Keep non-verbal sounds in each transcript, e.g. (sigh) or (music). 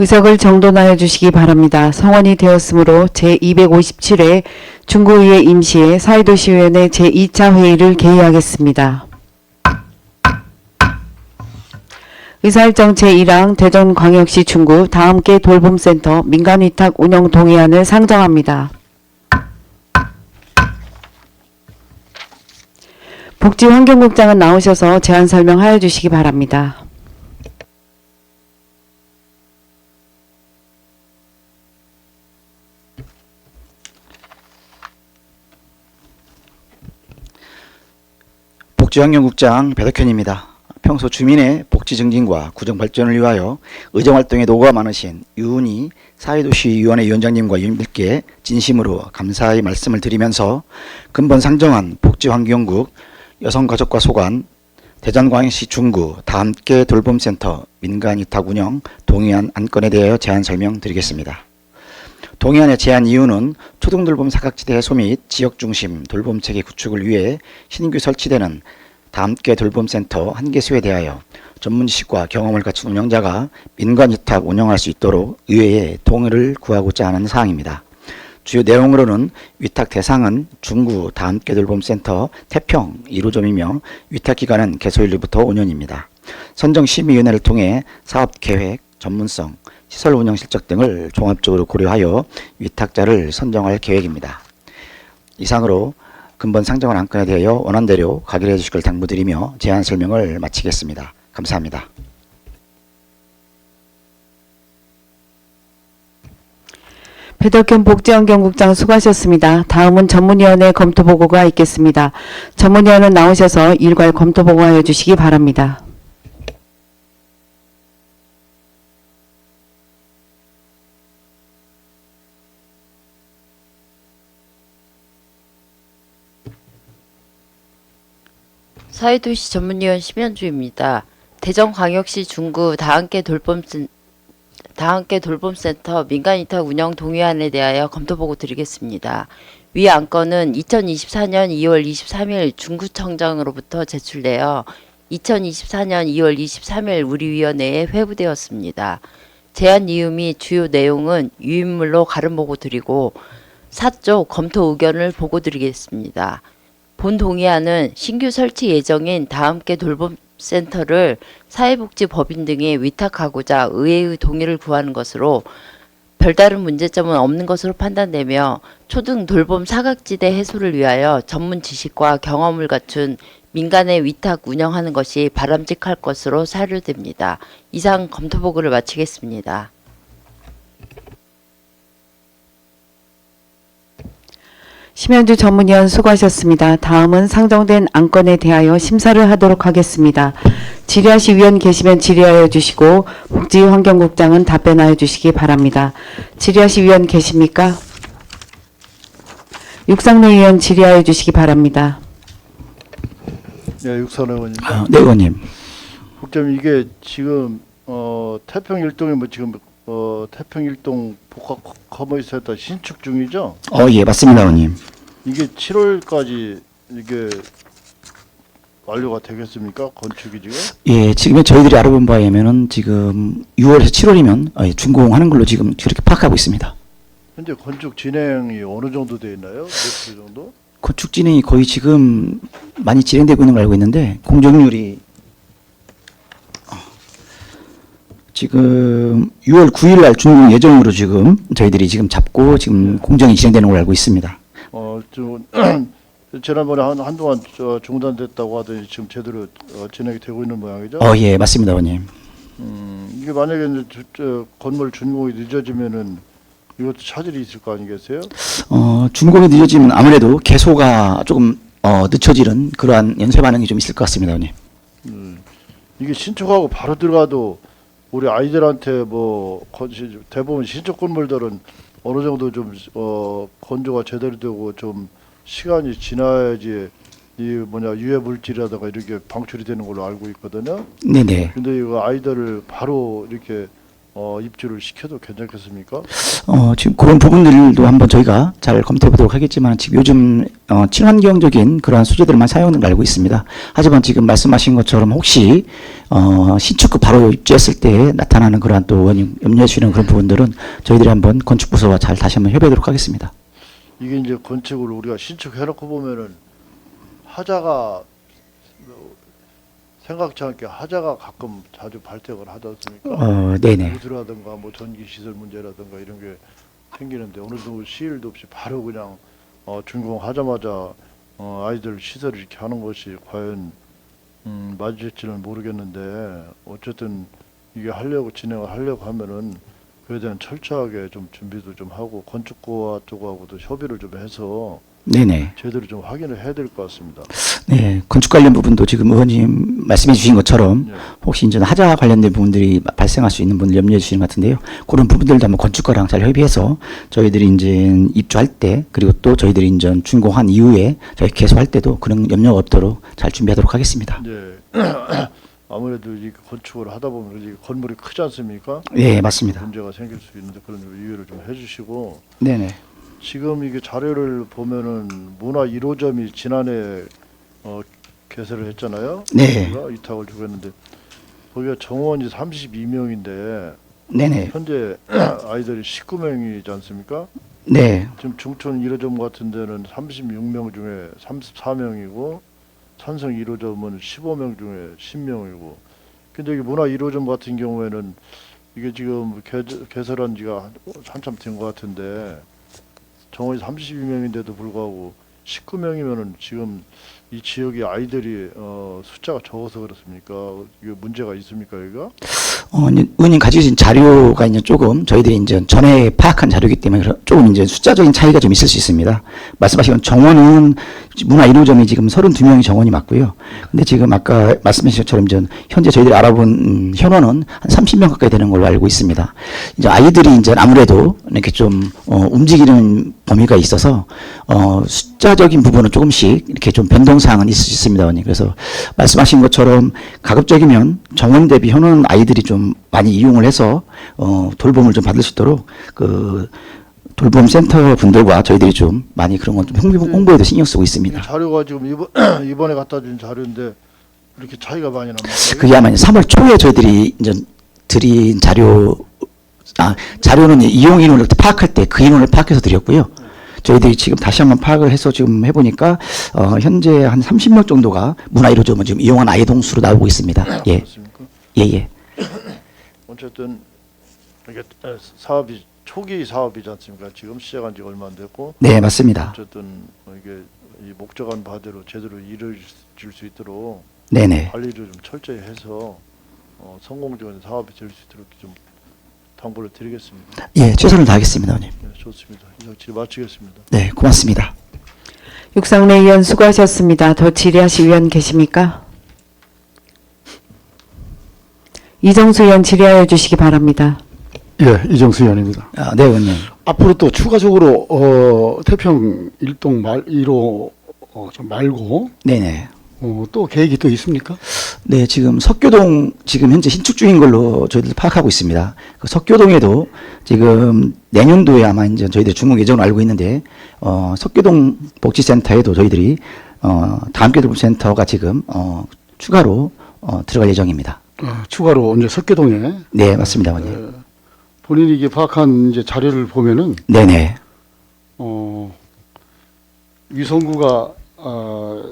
의석을 정돈하여 주시기 바랍니다. 성원이 되었으므로 제257회 중구의회 임시회 사회도시위원회 제2차 회의를 개의하겠습니다. 의사일정 제1항 대전광역시 중구 다함께 돌봄센터 민간위탁 운영 동의안을 상정합니다. 복지환경국장은 나오셔서 제안 설명하여 주시기 바랍니다. 복지환경국장 배덕현입니다. 평소 주민의 복지 증진과 구정 발전을 위하여 의정 활동에 노고가 많으신 유은희 사회도시위원회 위원장님과 위원님들께 진심으로 감사의 말씀을 드리면서 근본 상정한 복지환경국 여성가족과 소관 대전광역시 중구 다함께 돌봄센터 민간위탁 운영 동의안 안건에 대하여 제안 설명드리겠습니다. 동의안의 제안 이유는 초등돌봄 사각지대 해소 및 지역 중심 돌봄 체계 구축을 위해 신규 설치되는 다함께 돌봄센터 한 개소에 대하여 전문 지식과 경험을 갖춘 운영자가 민간 위탁 운영할 수 있도록 의회에 동의를 구하고자 하는 사항입니다. 주요 내용으로는 위탁 대상은 중구 다함께 돌봄센터 태평 1호점이며 위탁 기간은 개소일로부터 5년입니다. 선정 심의위원회를 통해 사업 계획, 전문성, 시설 운영 실적 등을 종합적으로 고려하여 위탁자를 선정할 계획입니다. 이상으로 근본 상정한 안건에 대하여 원안대로 가결해 주시길 당부드리며 제안 설명을 마치겠습니다. 감사합니다. 배덕현 복지환경국장 수고하셨습니다. 다음은 전문위원회 검토 보고가 있겠습니다. 전문위원은 나오셔서 일괄 검토 보고하여 주시기 바랍니다. 사회도시 전문위원 심현주입니다. 대전광역시 중구 다함께 돌봄센 다함께 돌봄센터 민간위탁 운영 동의안에 대하여 검토 보고 드리겠습니다. 위 안건은 2024년 2월 23일 중구청장으로부터 제출되어 2024년 2월 23일 우리 위원회에 회부되었습니다. 제안 이유 및 주요 내용은 유인물로 가름 보고 드리고 사쪽 검토 의견을 보고 드리겠습니다. 본 동의안은 신규 설치 예정인 다함께 돌봄센터를 사회복지법인 등에 위탁하고자 의회의 동의를 구하는 것으로 별다른 문제점은 없는 것으로 판단되며 초등 돌봄 사각지대 해소를 위하여 전문 지식과 경험을 갖춘 민간에 위탁 운영하는 것이 바람직할 것으로 사료됩니다. 이상 검토 보고를 마치겠습니다. 심현주 전문위원 수고하셨습니다. 다음은 상정된 안건에 대하여 심사를 하도록 하겠습니다. 질의하실 위원 계시면 질의하여 주시고 복지환경국장은 답변하여 주시기 바랍니다. 질의하실 위원 계십니까? 육상래 위원 질의하여 주시기 바랍니다. 예, 육선 의원님. 아, 네, 의원님. 국장 이게 지금 어 태평 일동에 뭐 지금 어 태평 일동 복합 커머센터 신축 중이죠? 어, 예, 맞습니다, 의원님. 이게 7월까지 이게 완료가 되겠습니까? 건축이 지금? 예, 지금 저희들이 알아본 바에 의하면은 지금 6월에서 7월이면 어, 예, 준공하는 걸로 지금 그렇게 파악하고 있습니다. 현재 건축 진행이 어느 정도 돼 있나요? 몇 정도? 건축 진행이 거의 지금 많이 진행되고 있는 걸 알고 있는데 공정률이 어, 지금 6월 9일 날 준공 예정으로 지금 저희들이 지금 잡고 지금 공정이 진행되는 걸 알고 있습니다. 어, 좀 (clears throat) 지난번에 한 한동안 저 중단됐다고 하더니 지금 제대로 어, 진행이 되고 있는 모양이죠? 어, 예, 맞습니다, 의원님. 음, 이게 만약에 이제 저, 저 건물 준공이 늦어지면은 이것도 차질이 있을 거 아니겠어요? 어, 준공이 늦어지면 아무래도 개소가 조금 어, 늦춰지는 그러한 연쇄 반응이 좀 있을 것 같습니다, 의원님. 음, 이게 신축하고 바로 들어가도 우리 아이들한테 뭐 건시, 대부분 신축 건물들은 어느 정도 좀 어, 건조가 제대로 되고 좀 시간이 지나야지 이 뭐냐 유해 물질이라든가 이렇게 방출이 되는 걸로 알고 있거든요. 네네. 근데 이거 아이들을 바로 이렇게 어, 입주를 시켜도 괜찮겠습니까? 어, 지금 그런 부분들도 한번 저희가 잘 검토해 보도록 하겠지만 지금 요즘 어, 친환경적인 그러한 소재들만 사용하는 걸 알고 있습니다. 하지만 지금 말씀하신 것처럼 혹시 어, 신축급 바로 입주했을 때 나타나는 그러한 또 원인 염려해 주시는 그런 부분들은 저희들이 한번 건축부서와 잘 다시 한번 협의하도록 하겠습니다. 이게 이제 건축을 우리가 신축해놓고 보면은 하자가 생각지 않게 하자가 가끔 자주 발생을 하지 않습니까? 어, 네네. 우수라든가 뭐 전기 시설 문제라든가 이런 게 생기는데 어느 정도 시일도 없이 바로 그냥 어, 준공하자마자 어, 아이들 시설을 이렇게 하는 것이 과연 음, 맞을지는 모르겠는데 어쨌든 이게 하려고 진행을 하려고 하면은 그에 대한 철저하게 좀 준비도 좀 하고 건축과 쪽하고도 협의를 좀 해서 네네. 제대로 좀 확인을 해야 될 것 같습니다. 네. 건축 관련 부분도 지금 의원님 말씀해 주신 것처럼 예. 혹시 이제 하자 관련된 부분들이 발생할 수 있는 분들 염려해 주시는 것 같은데요. 그런 부분들도 한번 건축가랑 잘 협의해서 저희들이 이제 입주할 때 그리고 또 저희들이 이제 준공한 이후에 저희 개소할 때도 그런 염려가 없도록 잘 준비하도록 하겠습니다. (clears throat) 이제 아무래도 이 건축을 하다 보면 이 건물이 크지 않습니까? 예, 맞습니다. 문제가 생길 수 있는데 그런 좀 이해를 좀 해주시고 네네. 지금 이게 자료를 보면은 문화 1호점이 지난해 어, 개설을 했잖아요. 네. 우리가 이탁을 주고 했는데 거기가 정원이 32명인데 네네. 현재 (clears throat) 아이들이 19명이지 않습니까? 네. 지금 중촌 1호점 같은 데는 36명 중에 34명이고 산성 1호점은 15명 중에 10명이고 근데 여기 문화 1호점 같은 경우에는 이게 지금 개, 개설한 지가 한- 한참 된 것 같은데 정원이 32명인데도 불구하고 19명이면은 지금 이 지역의 아이들이 어, 숫자가 적어서 그렇습니까? 이게 문제가 있습니까, 여기가? 어, 의원님 가지고 계신 자료가 이제 조금 저희들이 이제 전에 파악한 자료이기 때문에 조금 이제 숫자적인 차이가 좀 있을 수 있습니다. 말씀하신 건 정원은 문화 1호점이 지금 32명이 정원이 맞고요. 근데 지금 아까 말씀하신 것처럼 이제 현재 저희들이 알아본 음, 현원은 한 30명 가까이 되는 걸로 알고 있습니다. 이제 아이들이 이제 아무래도 이렇게 좀 어, 움직이는 범위가 있어서 어, 숫자적인 부분은 조금씩 이렇게 좀 변동사항은 있을 수 있습니다, 의원님. 그래서 말씀하신 것처럼 가급적이면 정원 대비 현원 아이들이 좀 많이 이용을 해서 어, 돌봄을 좀 받을 수 있도록 그 돌봄 센터 분들과 저희들이 좀 많이 그런 건 좀 홍보, 홍보에도 신경 쓰고 이 있습니다. 자료가 지금 이번, (clears throat) 이번에 갖다 준 자료인데 이렇게 차이가 많이? 그게 아마 3월 초에 저희들이 이제 드린 자료, 아, 자료는 이용 인원을 파악할 때 그 인원을 파악해서 드렸고요. 저희들이 지금 다시 한번 파악을 해서 지금 해보니까, 어, 현재 한 30명 정도가 문화 1호점은 지금 이용한 아이 동수로 나오고 있습니다. 예, 그렇습니까? 예, 예. (coughs) 어쨌든 이게 사업이 초기 사업이지 않습니까? 지금 시작한 지 얼마 안 됐고 네, 맞습니다. 어쨌든 이게 이 목적한 바대로 제대로 이루어질 수 있도록 네네. 관리를 좀 철저히 해서 어, 성공적인 사업이 될 수 있도록 좀 당부를 드리겠습니다. 예, 최선을 다하겠습니다, 의원님. 네, 좋습니다. 이상 질의 마치겠습니다. 네, 고맙습니다. 육상래 의원 수고하셨습니다. 더 질의하실 의원 계십니까? 이정수 의원 질의하여 주시기 바랍니다. 예, 이정수 의원입니다. 아, 네, 의원님. 앞으로 또 추가적으로 어, 태평 일동 말 1호 어, 좀 말고 네네. 어, 또 계획이 또 있습니까? 네, 지금 석교동 지금 현재 신축 중인 걸로 저희들 파악하고 있습니다. 그 석교동에도 지금 내년도에 아마 이제 저희들 중공 예정으로 알고 있는데 어, 석교동 복지센터에도 저희들이 어, 다함께 돌봄센터가 지금 어, 추가로 어, 들어갈 예정입니다. 어, 추가로 이제 석계동에 네, 맞습니다, 어머니. 어, 본인이 이게 파악한 이제 자료를 보면은 네 네. 어, 위성구가 어,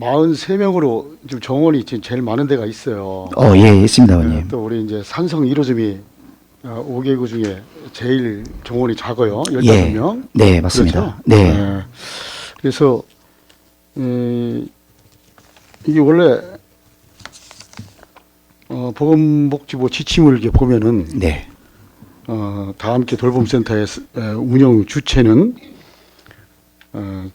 43명으로 지금 정원이 지금 제일 많은 데가 있어요. 어, 예, 있습니다, 예, 어머님. 또 우리 이제 산성 1호점이 어, 5개구 중에 제일 정원이 작아요. 예. 15명. 네, 맞습니다. 그렇죠? 네. 예. 그래서 에, 이게 원래 어, 보건복지부 지침을 이렇게 보면은 네. 어, 다 함께 돌봄센터의 스- 에, 운영 주체는 어,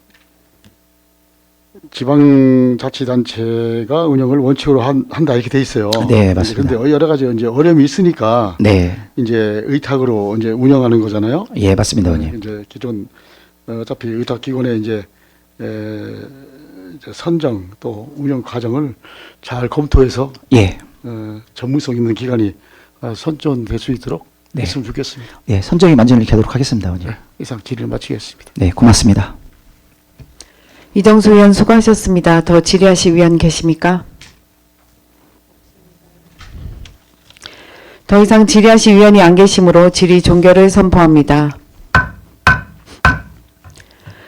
지방자치단체가 운영을 원칙으로 한, 한다 이렇게 돼 있어요. 네, 맞습니다. 그런데 여러 가지 이제 어려움이 있으니까 네. 이제 의탁으로 이제 운영하는 거잖아요. 예, 맞습니다, 어머님. 이제 기존 어, 어차피 의탁 기관의 이제, 에, 이제 선정 또 운영 과정을 잘 검토해서 예. 어, 전문성 있는 기관이 어, 선정될 수 있도록 네. 했으면 좋겠습니다. 예, 선정이 만전을 이렇게 하도록 하겠습니다, 의원님. 네, 이상 질의를 마치겠습니다. 네, 고맙습니다. 이정수 의원 수고하셨습니다. 더 질의하실 위원 계십니까? 더 이상 질의하실 위원이 안 계시므로 질의 종결을 선포합니다.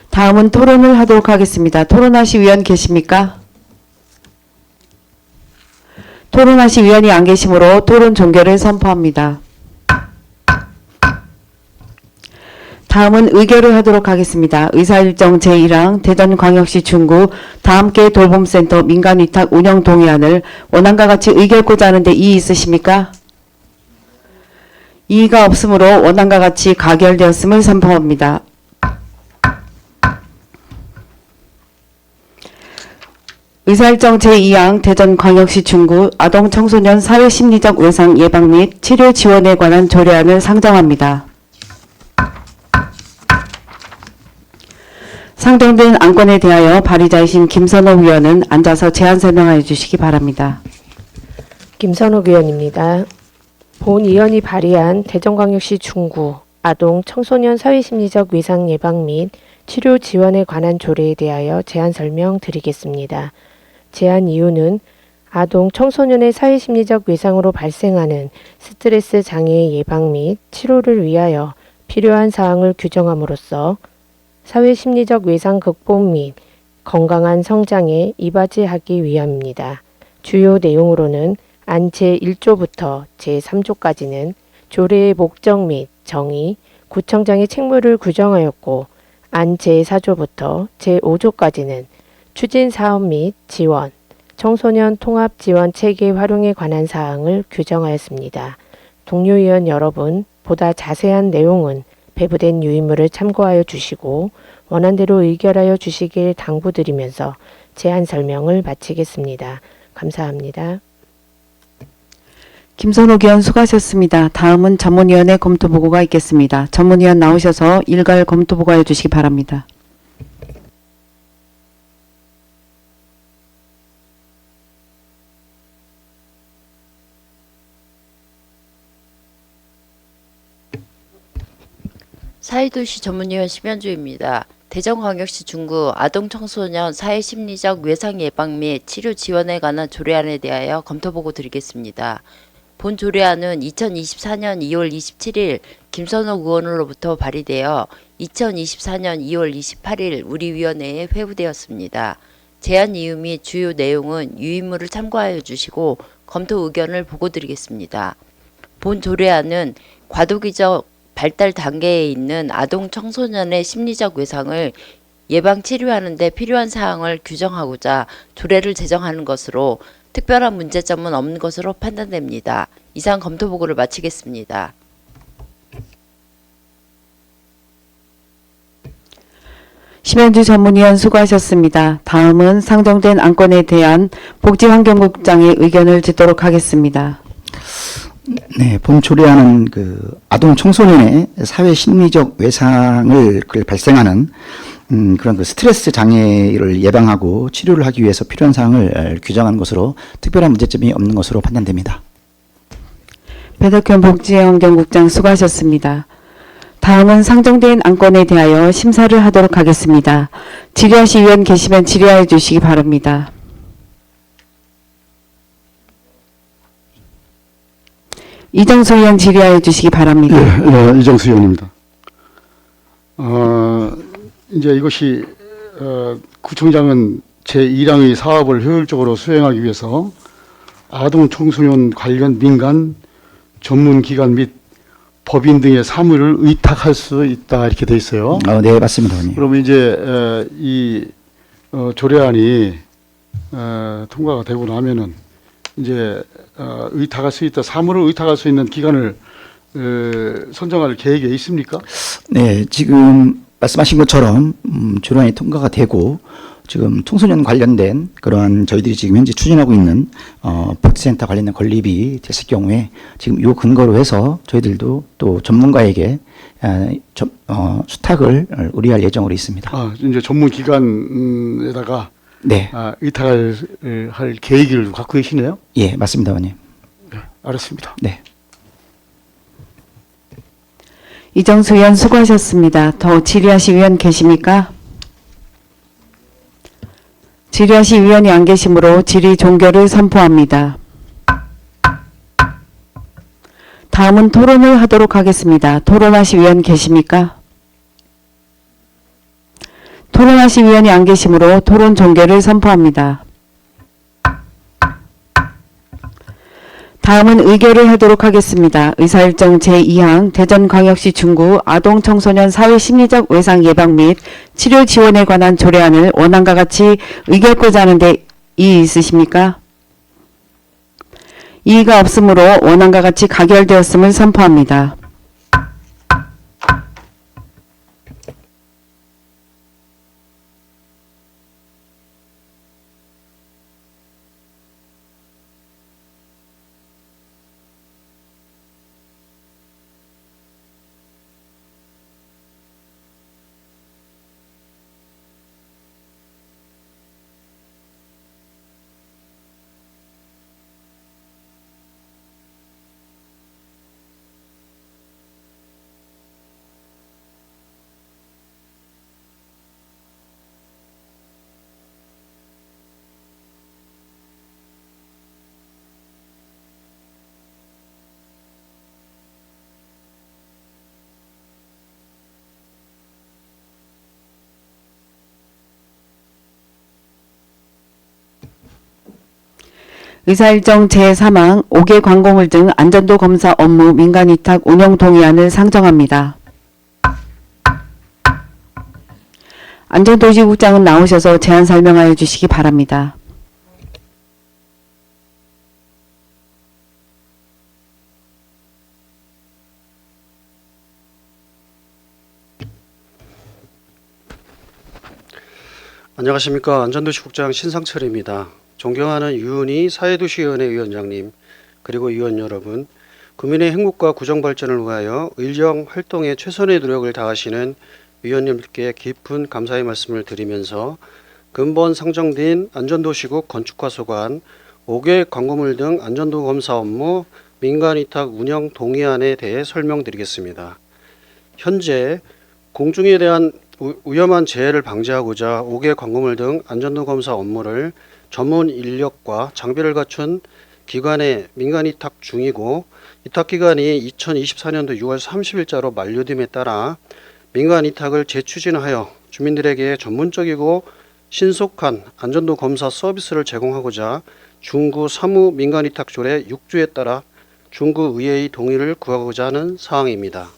다음은 토론을 하도록 하겠습니다. 토론하실 위원 계십니까? 토론하실 위원이 안 계시므로 토론 종결을 선포합니다. 다음은 의결을 하도록 하겠습니다. 의사일정 제1항 대전광역시 중구 다함께 돌봄센터 민간위탁 운영 동의안을 원안과 같이 의결고자 하는데 이의 있으십니까? 이의가 없으므로 원안과 같이 가결되었음을 선포합니다. 의사일정 제2항 대전광역시 중구 아동 청소년 사회심리적 외상 예방 및 치료 지원에 관한 조례안을 상정합니다. 상정된 안건에 대하여 발의자이신 김선호 위원은 앉아서 제안 설명하여 주시기 바랍니다. 김선욱 의원입니다. 본 의원이 발의한 대전광역시 중구 아동 청소년 사회심리적 외상 예방 및 치료 지원에 관한 조례에 대하여 제안 설명 드리겠습니다. 제안 이유는 아동 청소년의 사회심리적 외상으로 발생하는 스트레스 장애 예방 및 치료를 위하여 필요한 사항을 규정함으로써 사회심리적 외상 극복 및 건강한 성장에 이바지하기 위함입니다. 주요 내용으로는 안 제1조부터 제3조까지는 조례의 목적 및 정의, 구청장의 책무를 규정하였고 안 제4조부터 제5조까지는 추진 사업 및 지원, 청소년 통합 지원 체계 활용에 관한 사항을 규정하였습니다. 동료 의원 여러분, 보다 자세한 내용은 배부된 유의물을 참고하여 주시고 원안대로 의결하여 주시길 당부드리면서 제안 설명을 마치겠습니다. 감사합니다. 김선호 의원 수고하셨습니다. 다음은 전문위원회 검토 보고가 있겠습니다. 전문위원 나오셔서 일괄 검토 보고해 주시기 바랍니다. 사회도시 전문위원 심현주입니다. 대전광역시 중구 아동 청소년 사회심리적 외상 예방 및 치료 지원에 관한 조례안에 대하여 검토보고 드리겠습니다. 본 조례안은 2024년 2월 27일 김선호 의원으로부터 발의되어 2024년 2월 28일 우리 위원회에 회부되었습니다. 제안 이유 및 주요 내용은 유의물을 참고하여 주시고 검토 의견을 보고 드리겠습니다. 본 조례안은 과도기적 발달 단계에 있는 아동 청소년의 심리적 외상을 예방 치료하는 데 필요한 사항을 규정하고자 조례를 제정하는 것으로 특별한 문제점은 없는 것으로 판단됩니다. 이상 검토 보고를 마치겠습니다. 심현주 전문위원 수고하셨습니다. 다음은 상정된 안건에 대한 복지환경국장의 의견을 듣도록 하겠습니다. 네, 본 조례안은 그 아동 청소년의 사회 심리적 외상을 그 발생하는 음, 그런 그 스트레스 장애를 예방하고 치료를 하기 위해서 필요한 사항을 규정한 것으로 특별한 문제점이 없는 것으로 판단됩니다. 배덕현 복지환경국장 수고하셨습니다. 다음은 상정된 안건에 대하여 심사를 하도록 하겠습니다. 질의하실 위원 계시면 질의하여 주시기 바랍니다. 이정수 의원 질의하여 주시기 바랍니다. 예, 예, 이정수 의원입니다. 어, 이제 이것이 어, 구청장은 제1항의 사업을 효율적으로 수행하기 위해서 아동 청소년 관련 민간 전문 기관 및 법인 등의 사무를 의탁할 수 있다 이렇게 돼 있어요. 어, 네, 맞습니다, 의원님. 그러면 이제 에, 이 어, 조례안이 어, 통과가 되고 나면은 이제 어, 의탁할 수 있다 사무를 의탁할 수 있는 기관을 에, 선정할 계획에 있습니까? 네, 지금 말씀하신 것처럼 음, 조례안이 통과가 되고 지금 청소년 관련된 그러한 저희들이 지금 현재 추진하고 있는 어, 복지센터 관련된 건립이 됐을 경우에 지금 요 근거로 해서 저희들도 또 전문가에게 아, 점- 어, 수탁을 의뢰할 예정으로 있습니다. 아, 이제 전문 기관에다가 네, 아, 에, 할 계획을 갖고 계시네요. 예, 맞습니다, 의원님. 알았습니다. 네. 이정수 의원 수고하셨습니다. 더 질의하실 의원 계십니까? 질의하실 의원이 안 계시므로 질의 종결을 선포합니다. 다음은 토론을 하도록 하겠습니다. 토론하실 의원 계십니까? 토론하실 의원이 안 계시므로 토론 종결을 선포합니다. 다음은 의결을 하도록 하겠습니다. 의사일정 제2항 대전광역시 중구 아동청소년 사회심리적 외상 예방 및 치료 지원에 관한 조례안을 원안과 같이 의결코자 하는데 이의 있으십니까? 이의가 없으므로 원안과 같이 가결되었음을 선포합니다. 의사일정 제3항 5개 광고물 등 안전도 검사 업무 민간 위탁 운영 동의안을 상정합니다. 안전도시국장은 나오셔서 제안 설명하여 주시기 바랍니다. 안녕하십니까 안전도시국장 신상철입니다. 존경하는 유은희 사회도시위원회 위원장님 그리고 위원 여러분 국민의 행복과 구정 발전을 위하여 의정 활동에 최선의 노력을 다하시는 위원님께 깊은 감사의 말씀을 드리면서 근본 상정된 안전도시국 건축과 소관 5개 광고물 등 안전도 검사 업무 민간 위탁 운영 동의안에 대해 설명드리겠습니다. 현재 공중에 대한 우- 위험한 재해를 방지하고자 5개 광고물 등 안전도 검사 업무를 전문 인력과 장비를 갖춘 기관에 민간 위탁 중이고 위탁 기간이 2024년도 6월 30일자로 만료됨에 따라 민간 위탁을 재추진하여 주민들에게 전문적이고 신속한 안전도 검사 서비스를 제공하고자 중구 사무 민간 위탁 조례 6조에 따라 중구 의회의 동의를 구하고자 하는 사항입니다.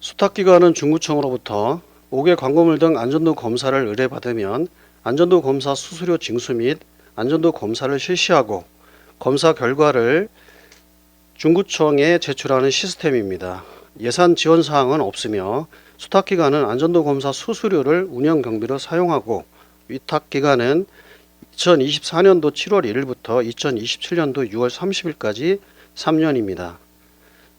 수탁기관은 중구청으로부터 5개 광고물 등 안전도 검사를 의뢰받으면 안전도 검사 수수료 징수 및 안전도 검사를 실시하고 검사 결과를 중구청에 제출하는 시스템입니다. 예산 지원 사항은 없으며 수탁 기관은 안전도 검사 수수료를 운영 경비로 사용하고 위탁 기관은 2024년도 7월 1일부터 2027년도 6월 30일까지 3년입니다.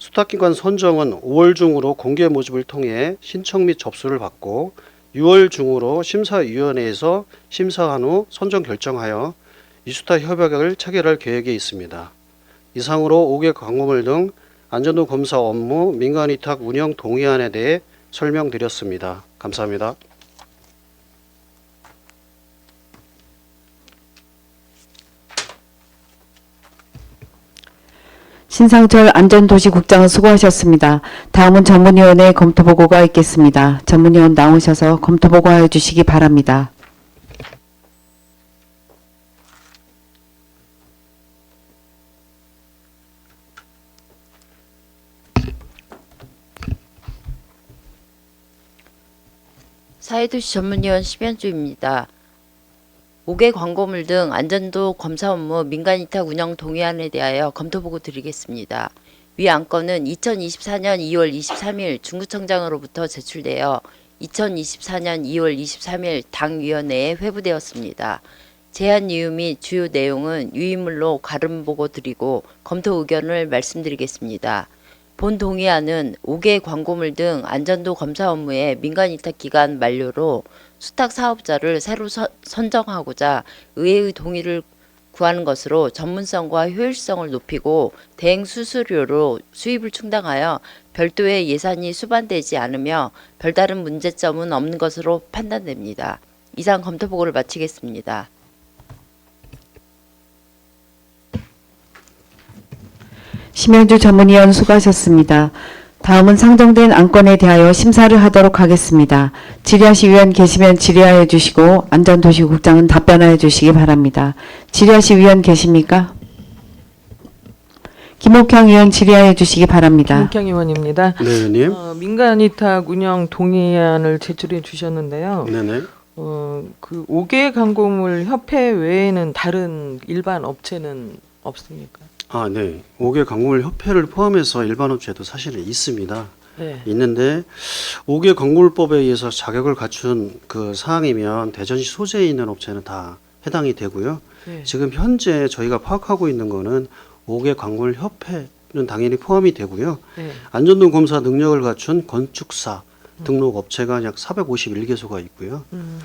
수탁기관 선정은 5월 중으로 공개 모집을 통해 신청 및 접수를 받고 6월 중으로 심사위원회에서 심사한 후 선정 결정하여 이수타 협약을 체결할 계획에 있습니다. 이상으로 5개 광고물 등 안전도 검사 업무 민간 위탁 운영 동의안에 대해 설명드렸습니다. 감사합니다. 신상철 안전도시국장은 수고하셨습니다. 다음은 전문위원회 검토보고가 있겠습니다. 전문위원 나오셔서 검토보고하여 주시기 바랍니다. 사회도시 전문위원 심현주입니다. 5개 광고물 등 안전도 검사 업무 민간 위탁 운영 동의안에 대하여 검토 보고 드리겠습니다. 위 안건은 2024년 2월 23일 중구청장으로부터 제출되어 2024년 2월 23일 당위원회에 회부되었습니다. 제안 이유 및 주요 내용은 유의물로 가름 보고 드리고 검토 의견을 말씀드리겠습니다. 본 동의안은 5개 광고물 등 안전도 검사 업무의 민간 위탁 기간 만료로 수탁 사업자를 새로 서- 선정하고자 의회의 동의를 구하는 것으로 전문성과 효율성을 높이고 대행 수수료로 수입을 충당하여 별도의 예산이 수반되지 않으며 별다른 문제점은 없는 것으로 판단됩니다. 이상 검토 보고를 마치겠습니다. 심현주 전문위원 수고하셨습니다. 다음은 상정된 안건에 대하여 심사를 하도록 하겠습니다. 질의하실 위원 계시면 질의하여 주시고 안전도시국장은 답변하여 주시기 바랍니다. 질의하실 위원 계십니까? 김옥형 의원 질의하여 주시기 바랍니다. 김옥경 의원입니다. 네, 의원님. 어, 민간 위탁 운영 동의안을 제출해 주셨는데요. 네네. 어, 그 5개 강공물 협회 외에는 다른 일반 업체는 없습니까? 아, 네. 5개 강물 협회를 포함해서 일반 업체도 사실은 있습니다. 네. 있는데 5개 광물법에 의해서 자격을 갖춘 그 사항이면 대전시 소재에 있는 업체는 다 해당이 되고요. 네. 지금 현재 저희가 파악하고 있는 거는 5개 광물 협회는 당연히 포함이 되고요. 네. 안전동 검사 능력을 갖춘 건축사 등록 업체가 약 451개소가 있고요. 음,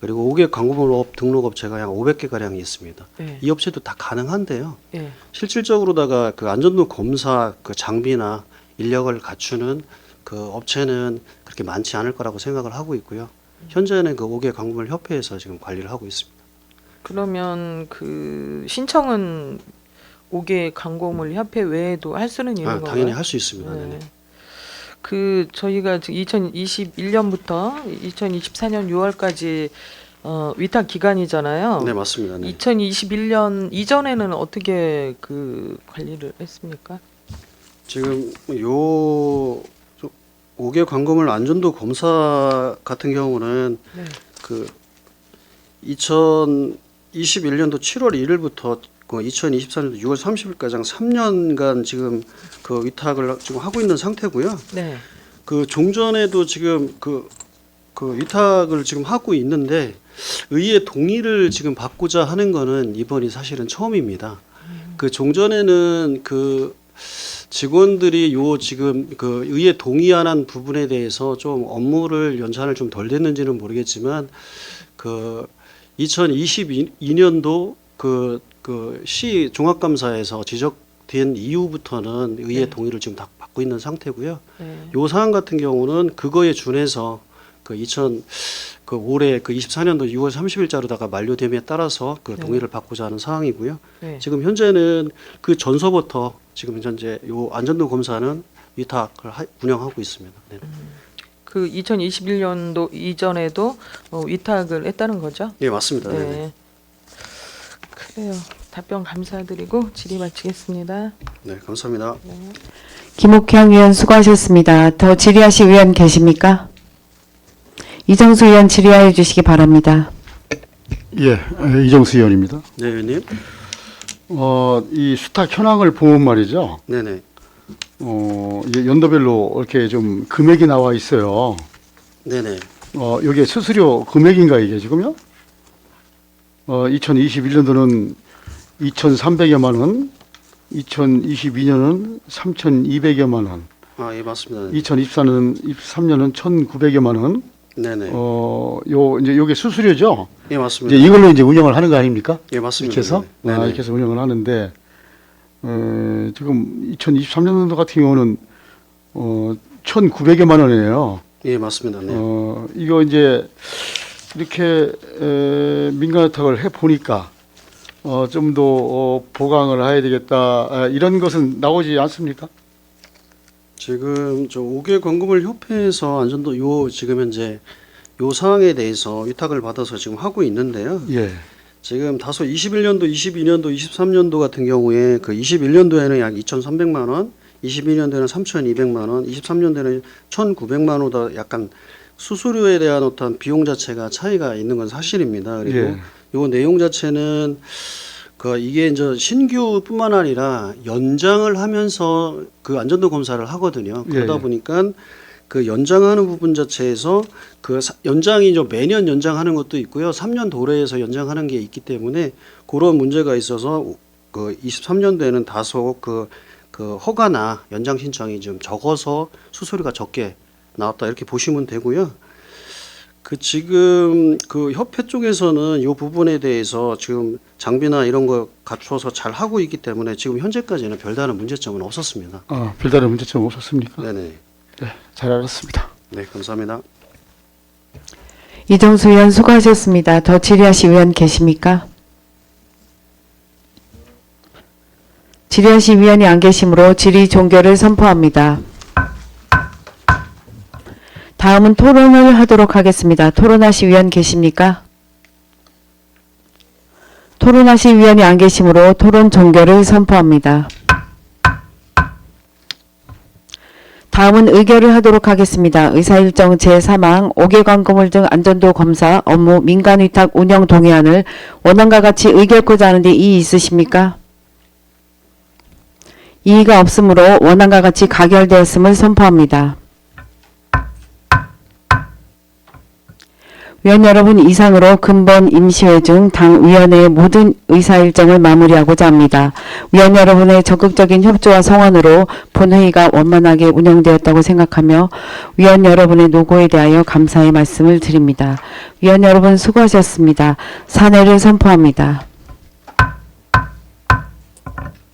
그리고 5개 광물업 등록 업체가 약 500개 가량이 있습니다. 네. 이 업체도 다 가능한데요. 네. 실질적으로다가 그 안전도 검사 그 장비나 인력을 갖추는 그 업체는 그렇게 많지 않을 거라고 생각을 하고 있고요. 현재는 그 5개 광물 협회에서 지금 관리를 하고 있습니다. 그러면 그 신청은 5개 강공물 협회 외에도 할 수는 있는 아, 건가요? 당연히 할 수 있습니다. 네. 네네. 그 저희가 2021년부터 2024년 6월까지 어, 위탁 기간이잖아요. 네, 맞습니다. 네. 2021년 이전에는 어떻게 그 관리를 했습니까? 지금 요 5개 광고물 안전도 검사 같은 경우는 네. 그 2021년도 7월 1일부터 그 2024년도 6월 30일까지 한 3년간 지금 그 위탁을 지금 하고 있는 상태고요. 네. 그 종전에도 지금 그, 그 위탁을 지금 하고 있는데 의회 동의를 지금 받고자 하는 거는 이번이 사실은 처음입니다. 그 종전에는 그 직원들이 요 지금 그 의회 동의 안 한 부분에 대해서 좀 업무를 연장을 좀 덜 됐는지는 모르겠지만 그 2022년도 그 그 시 종합감사에서 지적된 이후부터는 의회 네. 동의를 지금 다 받고 있는 상태고요. 네. 요 사안 같은 경우는 그거에 준해서 그 2000, 그 올해 그 24년도 6월 30일자로다가 만료됨에 따라서 그 네. 동의를 받고자 하는 사항이고요. 네. 지금 현재는 그 전서부터 지금 현재 요 안전도 검사는 위탁을 하, 운영하고 있습니다. 네. 그 2021년도 이전에도 어, 위탁을 했다는 거죠? 예, 맞습니다. 네. 네. 그래요. 답변 감사드리고 질의 마치겠습니다. 네, 감사합니다. 김옥형 의원 수고하셨습니다. 더 질의하실 위원 계십니까? 이정수 의원 질의하여 주시기 바랍니다. 예, 에, 이정수 의원입니다. 네, 의원님. 어, 이 수탁 현황을 보면 말이죠. 네, 네. 어, 이게 연도별로 이렇게 좀 금액이 나와 있어요. 네, 네. 어, 이게 수수료 금액인가 이게 지금요? 어, 2021년도는 2,300여만 원, 2022년은 3,200여만 원, 아, 예, 맞습니다. 네, 2024년 23년은 1,900여만 원. 네. 네. 어, 요 이제 요게 수수료죠. 예, 맞습니다. 이제 이걸로 이제 운영을 하는 거 아닙니까? 예, 맞습니다. 이렇게 해서 네, 아, 네. 이렇게 해서 운영을 하는데 어, 지금 2023년도 같은 경우는 어, 1,900여만 원이에요. 예, 맞습니다. 네. 어, 이거 이제 이렇게 에, 민간 위탁을 해 보니까 어, 좀 더 어, 보강을 해야 되겠다 아, 이런 것은 나오지 않습니까? 지금 저 5개 광고물 협회에서 안전도 요 지금 현재 요 사항에 대해서 위탁을 받아서 지금 하고 있는데요. 예. 지금 다소 21년도, 22년도, 23년도 같은 경우에 그 21년도에는 약 2,300만 원, 22년도에는 3,200만 원, 23년도에는 1,900만 원보다 약간 수수료에 대한 어떤 비용 자체가 차이가 있는 건 사실입니다. 그리고 예. 요 내용 자체는 그 이게 이제 신규뿐만 아니라 연장을 하면서 그 안전도 검사를 하거든요. 그러다 예, 예. 보니까 그 연장하는 부분 자체에서 그 사- 연장이 좀 매년 연장하는 것도 있고요. 3년 도래에서 연장하는 게 있기 때문에 그런 문제가 있어서 그 23년도에는 다소 그, 그 허가나 연장 신청이 좀 적어서 수수료가 적게 나왔다 이렇게 보시면 되고요. 그 지금 그 협회 쪽에서는 이 부분에 대해서 지금 장비나 이런 거 갖춰서 잘 하고 있기 때문에 지금 현재까지는 별다른 문제점은 없었습니다. 아, 별다른 문제점 없었습니까? 네네. 잘 알았습니다. 네, 감사합니다. 이정수 의원 수고하셨습니다. 더 질의하실 의원 계십니까? 질의하실 위원이 안 계시므로 질의 종결을 선포합니다. 다음은 토론을 하도록 하겠습니다. 토론하실 위원 계십니까? 토론하실 위원이 안 계시므로 토론 종결을 선포합니다. 다음은 의결을 하도록 하겠습니다. 의사일정 제3항 5개 광고물 등 안전도 검사 업무 민간위탁 운영 동의안을 원안과 같이 의결코자 하는데 이의 있으십니까? 이의가 없으므로 원안과 같이 가결되었음을 선포합니다. 위원 여러분 이상으로 근본 임시회 중 당 위원회의 모든 의사 일정을 마무리하고자 합니다. 위원 여러분의 적극적인 협조와 성원으로 본회의가 원만하게 운영되었다고 생각하며 위원 여러분의 노고에 대하여 감사의 말씀을 드립니다. 위원 여러분 수고하셨습니다. 사내를 선포합니다.